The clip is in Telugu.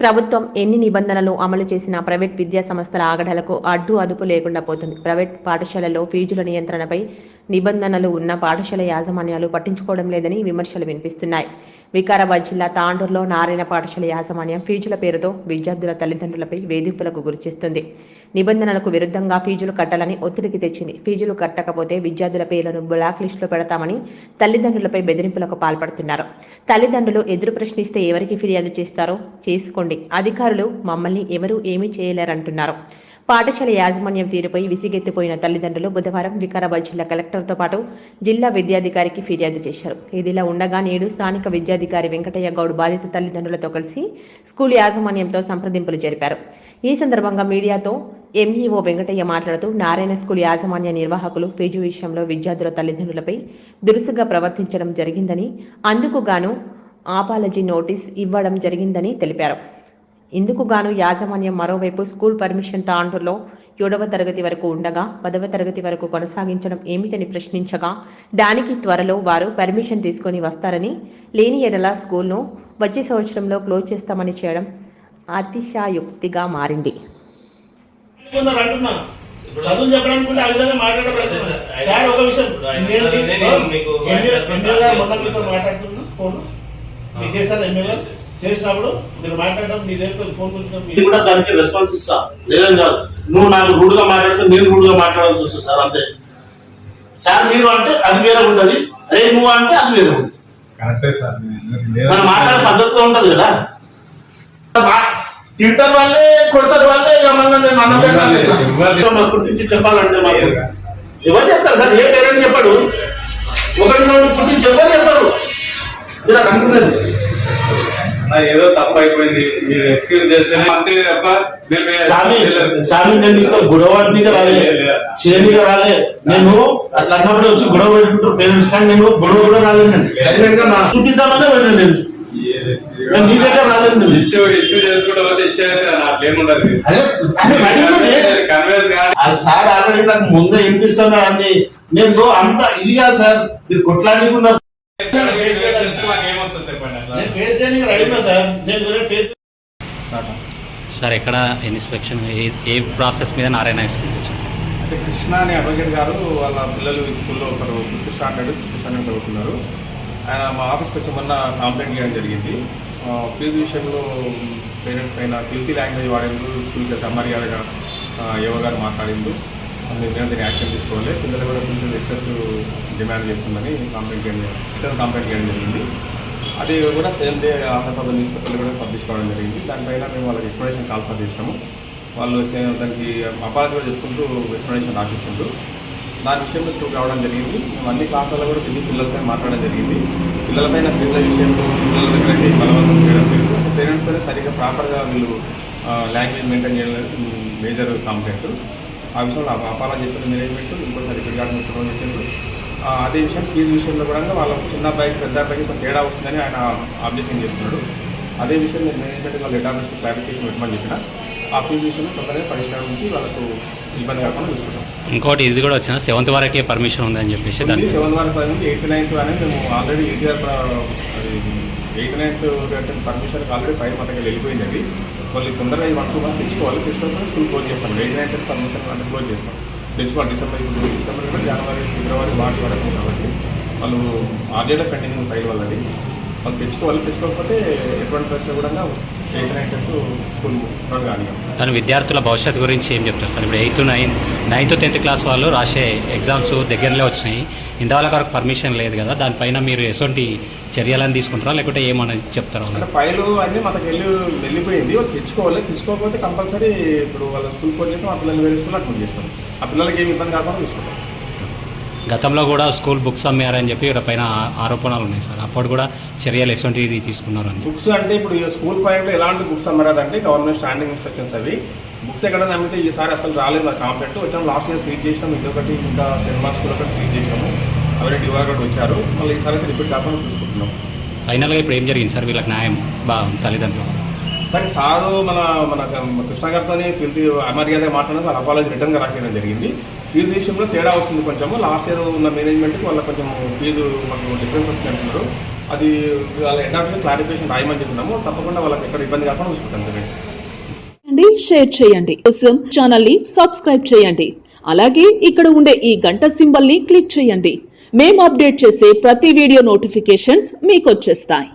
ప్రభుత్వం ఎన్ని నిబంధనలు అమలు చేసినా ప్రైవేట్ విద్యా సంస్థల ఆగడలకు అడ్డు అదుపు లేకుండా పోతుంది. ప్రైవేట్ పాఠశాలల్లో ఫీజుల నియంత్రణపై నిబంధనలు ఉన్న పాఠశాల యాజమాన్యాలు పట్టించుకోవడం లేదని విమర్శలు వినిపిస్తున్నాయి. వికారాబాద్ జిల్లా తాండూరులో నారాయణ పాఠశాల యాజమాన్యం ఫీజుల పేరుతో విద్యార్థుల తల్లిదండ్రులపై వేధింపులకు గురిచేస్తుంది. నిబంధనలకు విరుద్ధంగా ఫీజులు కట్టాలని ఒత్తిడికి తెచ్చింది. ఫీజులు కట్టకపోతే విద్యార్థుల పేర్లను బ్లాక్ లిస్టులో పెడతామని తల్లిదండ్రులపై బెదిరింపులకు పాల్పడుతున్నారు. తల్లిదండ్రులు ఎదురు ప్రశ్నిస్తే ఎవరికి ఫిర్యాదు చేస్తారో చేసుకోండి. అధికారులు మమ్మల్ని ఎవరూ ఏమీ చేయలేరంటున్నారు. పాఠశాల యాజమాన్యం తీరుపై విసిగెత్తిపోయిన తల్లిదండ్రులు బుధవారం వికారాబాద్ జిల్లా కలెక్టర్తో పాటు జిల్లా విద్యాధికారికి ఫిర్యాదు చేశారు. ఇదిలా ఉండగా నేడు స్థానిక విద్యాధికారి వెంకటయ్య గౌడ్ బాధిత తల్లిదండ్రులతో కలిసి స్కూల్ యాజమాన్యంతో సంప్రదింపులు జరిపారు. ఈ సందర్భంగా మీడియాతో ఎంఈఓ వెంకటయ్య మాట్లాడుతూ నారాయణ స్కూల్ యాజమాన్య నిర్వాహకులు ఫీజు విషయంలో విద్యార్థుల తల్లిదండ్రులపై దురుసుగా ప్రవర్తించడం జరిగిందని అందుకు గాను ఆపాలజీ నోటీస్ ఇవ్వడం జరిగిందని తెలిపారు. ఇందుకు గాను యాజమాన్యం మరోవైపు స్కూల్ పర్మిషన్ తాండూరులో ఏడవ తరగతి వరకు ఉండగా పదవ తరగతి వరకు కొనసాగించడం ఏమిటని ప్రశ్నించగా దానికి త్వరలో వారు పర్మిషన్ తీసుకొని వస్తారని లేని ఎడల స్కూల్ను వచ్చే సంవత్సరంలో క్లోజ్ చేస్తామని చేయడం అతిశయోక్తిగా మారింది. కొందరు అంటున్నా చదువు చెప్పడానికి ఆ విధంగా సార్ ఒక విషయం. మొన్న మీతో మాట్లాడుతున్నా ఫోన్? మీకు ఎమ్మెల్యే చేసినప్పుడు మీరు మాట్లాడడం మీ దగ్గర ఫోన్ నేను గురించి కూడా దానికి రెస్పాన్స్ ఇస్తా. లేదని కాదు. నువ్వు నాకు రూడ్గా మాట్లాడితే నేను రూడ్గా మాట్లాడాల్సి వస్తుంది సార్ అంతే. సార్ మీరు అంటే అది వేరే ఉండదు. అరే నువ్వు అంటే అది వేరే ఉంది కరెక్టే సార్ మనం మాట్లాడే పద్ధతిలో ఉంటది కదా. తింటారు వాళ్ళే కొడతారు వాళ్ళే ఇక పెట్టాలి ఎవరు- మా గురించి చెప్పాలంటే మాకు ఎవరు చెప్తారు సార్? ఏ పేరెంట్ చెప్పాడు. ఒకటి రెండు గురించి ఎవరు చెప్పారు. ఇలా అనుకున్నది. ఏదో తప్పు అయిపోయింది. మీరు ఎక్స్క్యూజ్ చేస్తేనే అంతే తప్ప స్వామి నేను నీతో గొడవ పడినీకి రాలే. చేయనీకి రాలే. నేను అట్లా అన్నప్పుడు వచ్చి గొడవ పెట్టుకుంటారు పేరెంట్స్ కానీ నేను గొడవ కూడా నా చూపిద్దామనే వెళ్ళాను నేను నీ దగ్గర రాలేదు ఇష్యూ ఇష్యూ చేసుకుంటే పోతే ఇష్యూ అయితే. కన్వేన్స్ సార్ ఆల్రెడీ నాకు ముందే వినిపిస్తున్నా అని నేను అంత ఇది కాదు సార్. మీరు కొట్లాడుకున్నారు ఏమొస్తుంది చెప్పండి అట్లా నేను ఫేస్ చేయడానికి రెడీనా సార్. నేను ఫేస్ సార్ ఎక్కడ ఇన్స్పెక్షన్ ఏ- ఏ ప్రాసెస్ మీద నారాయణ సార్? అంటే కృష్ణ అనే అడ్వకేట్ గారు వాళ్ళ పిల్లలు ఈ స్కూల్లో ఒకరు ఫిఫ్త్ స్టాండర్డ్ సిక్స్త్ స్టాండర్డ్ చదువుతున్నారు. ఆయన మా ఆఫీస్కి వచ్చి మొన్న కంప్లైంట్ చేయడం జరిగింది. ఫీజు విషయంలో పేరెంట్స్ పైన ఫిల్తీ లాంగ్వేజ్ వాడేందుకు స్కూల్కి అమర్యాదగా యువ గారు మాట్లాడిండు మీరు దీన్ని యాక్షన్ తీసుకోవాలి. పిల్లలు కూడా కొంచెం ఎక్సెస్ డిమాండ్ చేస్తుందని కంప్లైంట్ చేయడం రిటర్న్ కంప్లైంట్ చేయడం జరిగింది. అది కూడా సేమ్ డే ఆంధ్రప్రదేశ్ న్యూస్ పేపర్లు కూడా పబ్లిష్ కావడం జరిగింది. దానిపైన మేము వాళ్ళకి ఎక్స్ప్లెనేషన్ కాల్ఫర్ చేసినాము. వాళ్ళు దానికి అపాలజీ కూడా చెప్పుకుంటూ ఎక్స్ప్లెనేషన్ రాపించారు దాని విషయంలో స్కూల్ రావడం జరిగింది. మేము అన్ని క్లాసుల్లో కూడా తిరిగి పిల్లలపై మాట్లాడడం జరిగింది. పిల్లలపైన పిల్లల విషయంలో పిల్లల దగ్గర బలవంతం చేయడం లేదు పేరెంట్స్ అనేది సరిగ్గా ప్రాపర్గా వీళ్ళు లాంగ్వేజ్ మెయింటైన్ చేయడం మేజర్ కంప్లైంట్ ఆ విషయంలో అపాలజీ చెప్పిన మేనేజ్మెంట్ ఇంకోసారి రికార్డు ప్రొవైడ్ చేసిండ్రు అదే విషయం ఫీజు విషయంలో కూడా వాళ్ళ చిన్న అబ్బాయికి పెద్ద అబ్బాయికి కొంచెం తేడా వస్తుందని ఆయన ఆబ్జెక్షన్ చేస్తున్నాడు. అదే విషయం నేను మేనేజ్మెంట్ వాళ్ళ హెడ్ ఆఫీస్ క్లారిఫికేషన్ పెట్టమని చెప్పిన ఆ ఫీజు విషయంలో తొందరగా వాళ్ళకు ఇబ్బంది కాకుండా చూసుకుంటాం. ఇంకోటి ఇది కూడా వచ్చిన సెవెంత్ వరకే పర్మిషన్ ఉందని చెప్పేసి ఉంది దాన్ని సెవెన్ వరకు పది ఎయిత్ నైన్త్ అనేది మేము already eighth ninth permission already file మా దగ్గర వెళ్ళిపోయింది అది. వాళ్ళు తొందరగా ఈ వన్ టూ మంత్ తెచ్చుకోవాలి తెచ్చుకోవాలి స్కూల్ క్లోజ్ చేస్తాం. ఎయిత్ నైన్త్ పర్మిషన్ అంటే క్లోజ్ చేస్తాం. తెచ్చుకోవాలి డిసెంబర్ ఇప్పుడు డిసెంబర్ కూడా జనవరి ఫిబ్రవరి మార్చ్ వరకు కాబట్టి. వాళ్ళు ఆర్డర్ పెండింగ్ ఫైల్ వాళ్ళది. వాళ్ళు తెచ్చుకోవాలి తెచ్చుకోకపోతే ఎటువంటి పరిస్థితి కూడా నైన్త్ కానీ విద్యార్థుల భవిష్యత్తు గురించి ఏం చెప్తారు సార్? ఇప్పుడు eighth nine ninth tenth class వాళ్ళు రాసే ఎగ్జామ్స్ దగ్గరలో వచ్చినాయి. ఇంతవరకు వరకు పర్మిషన్ లేదు కదా దానిపైన మీరు ఎటువంటి చర్యలను తీసుకుంటారా? లేకుంటే ఏమని చెప్తారా? అంటే ఫైల్ అన్ని మనకు వెళ్ళి వెళ్ళిపోయింది. వాళ్ళు తెచ్చుకోవాలి. తెచ్చుకోకపోతే కంపల్సరీ ఇప్పుడు వాళ్ళ స్కూల్ కోడ్ చేస్తాం ఆ పిల్లలు వేరే స్కూల్ అట్లా చేస్తాం. ఆ పిల్లలకి ఏమి ఇబ్బంది కాకుండా చూసుకుంటాం గతంలో కూడా స్కూల్ బుక్స్ అమ్మారని చెప్పి వీళ్ళ పైన ఆరోపణలు ఉన్నాయి సార్. అప్పుడు కూడా చర్యలు ఎటువంటివి తీసుకున్నారు అని. బుక్స్ అంటే ఇప్పుడు స్కూల్ పాయింట్లో ఎలాంటి బుక్స్ అమ్మరాదంటే గవర్నమెంట్ స్టాండింగ్ ఇన్స్ట్రక్షన్స్ అవి. బుక్స్ ఎక్కడైనా అమ్మితే ఈసారి అసలు రాలేదు నా కాంప్లైంట్ వచ్చాము లాస్ట్ ఇయర్ సీట్ చేసినాం ఇదొకటి ఇంకా సినిమా స్కూల్ ఒకటి సీట్ చేసినాము. అవన్నీ డివర్ కూడా వచ్చారు. మళ్ళీ ఈసారి అయితే రిపీట్ కాకుండా చూసుకుంటున్నాం. ఫైనల్గా ఇప్పుడు ఏం జరిగింది సార్? వీళ్ళకి న్యాయం బా తల్లిదండ్రులు. సరే సారు మన మన కృష్ణ గారితో ఫిల్తీ అమర్యాద మాట్లాడడం వాళ్ళ అపాలజీ రిటర్న్గా రాయడం జరిగింది. ఫీజు విషయంలో తేడా వస్తుంది కొంచెము. లాస్ట్ ఇయర్ ఉన్న మేనేజ్మెంట్కి వాళ్ళ కొంచెం ఫీజు మనకు డిఫరెన్స్ వస్తుంది అంటున్నారు. అది వాళ్ళ ఎండ్ ఆఫ్ క్లారిఫికేషన్ రాయమని చెప్తున్నాము తప్పకుండా వాళ్ళకి ఎక్కడ ఇబ్బంది కాకుండా చూసుకుంటాం పేరెంట్స్ అండి షేర్ చేయండి. కోసం ఛానల్ని సబ్స్క్రైబ్ చేయండి. అలాగే ఇక్కడ ఉండే ఈ గంట సింబల్ని క్లిక్ చేయండి. మేము అప్డేట్ చేసే ప్రతి వీడియో నోటిఫికేషన్స్ మీకు వచ్చేస్తాయి.